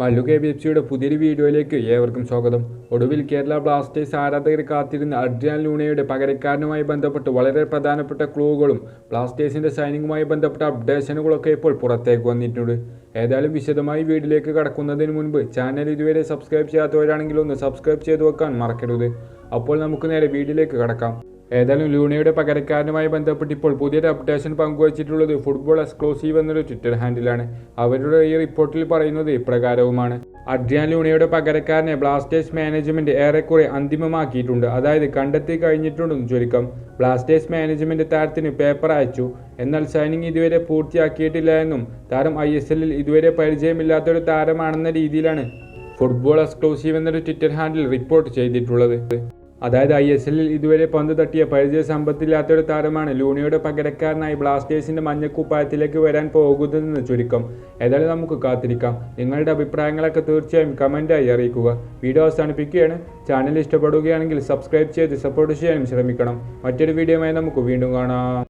Mallu K B F സിയുടെ പുതിയൊരു വീഡിയോയിലേക്ക് ഏവർക്കും സ്വാഗതം. ഒടുവിൽ കേരള ബ്ലാസ്റ്റേഴ്സ് ആരാധകർ കാത്തിരുന്ന അഡ്രിയാൻ ലൂണയുടെ പകരക്കാരനുമായി ബന്ധപ്പെട്ട് വളരെ പ്രധാനപ്പെട്ട ക്ലൂകളും ബ്ലാസ്റ്റേഴ്സിന്റെ സൈനിങ്ങുമായി ബന്ധപ്പെട്ട അപ്ഡേഷനുകളൊക്കെ ഇപ്പോൾ പുറത്തേക്ക് വന്നിട്ടുണ്ട്. ഏതായാലും വിശദമായി വീഡിയോയിലേക്ക് കടക്കുന്നതിന് മുൻപ് ചാനൽ ഇതുവരെ സബ്സ്ക്രൈബ് ചെയ്യാത്തവരാണെങ്കിൽ ഒന്ന് സബ്സ്ക്രൈബ് ചെയ്തു വെക്കാൻ മറക്കരുത്. അപ്പോൾ നമുക്ക് നേരെ വീഡിയോയിലേക്ക് കടക്കാം. ഏതായാലും ലൂണയുടെ പകരക്കാരനുമായി ബന്ധപ്പെട്ട് ഇപ്പോൾ പുതിയൊരു അപ്ഡേഷൻ പങ്കുവച്ചിട്ടുള്ളത് ഫുട്ബോൾ എക്സ്ക്ലൂസീവ് എന്നൊരു ട്വിറ്റർ ഹാൻഡിലാണ് അവരുടെ ഈ റിപ്പോർട്ടിൽ പറയുന്നത് ഇപ്രകാരവുമാണ്. അഡ്രിയാൻ ലൂണയുടെ പകരക്കാരനെ ബ്ലാസ്റ്റേഴ്സ് മാനേജ്മെന്റ് ഏറെക്കുറെ അന്തിമമാക്കിയിട്ടുണ്ട്. അതായത് കണ്ടെത്തി കഴിഞ്ഞിട്ടുണ്ടെന്ന് ചുരുക്കം. ബ്ലാസ്റ്റേഴ്സ് മാനേജ്മെന്റ് താരത്തിന് പേപ്പർ അയച്ചു. എന്നാൽ സൈനിങ് ഇതുവരെ പൂർത്തിയാക്കിയിട്ടില്ല എന്നും താരം ഐ എസ് എല്ലിൽ ഇതുവരെ പരിചയമില്ലാത്തൊരു താരമാണെന്ന രീതിയിലാണ് ഫുട്ബോൾ എക്സ്ക്ലൂസീവ് എന്നൊരു ട്വിറ്റർ ഹാൻഡിൽ റിപ്പോർട്ട് ചെയ്തിട്ടുള്ളത്. അതായത് ഐ എസ് എല്ലിൽ ഇതുവരെ പന്ത് തട്ടിയ പരിചയ സമ്പത്തില്ലാത്തൊരു താരമാണ് ലൂണിയുടെ പകരക്കാരനായി ബ്ലാസ്റ്റേഴ്സിന്റെ മഞ്ഞക്കുപ്പായത്തിലേക്ക് വരാൻ പോകുന്നതെന്ന് ചുരുക്കം. ഏതായാലും നമുക്ക് കാത്തിരിക്കാം. നിങ്ങളുടെ അഭിപ്രായങ്ങളൊക്കെ തീർച്ചയായും കമന്റായി അറിയിക്കുക. വീഡിയോ അവസാനിപ്പിക്കുകയാണ്. ചാനൽ ഇഷ്ടപ്പെടുകയാണെങ്കിൽ സബ്സ്ക്രൈബ് ചെയ്ത് സപ്പോർട്ട് ചെയ്യാനും ശ്രമിക്കണം. മറ്റൊരു വീഡിയോയുമായി നമുക്ക് വീണ്ടും കാണാം.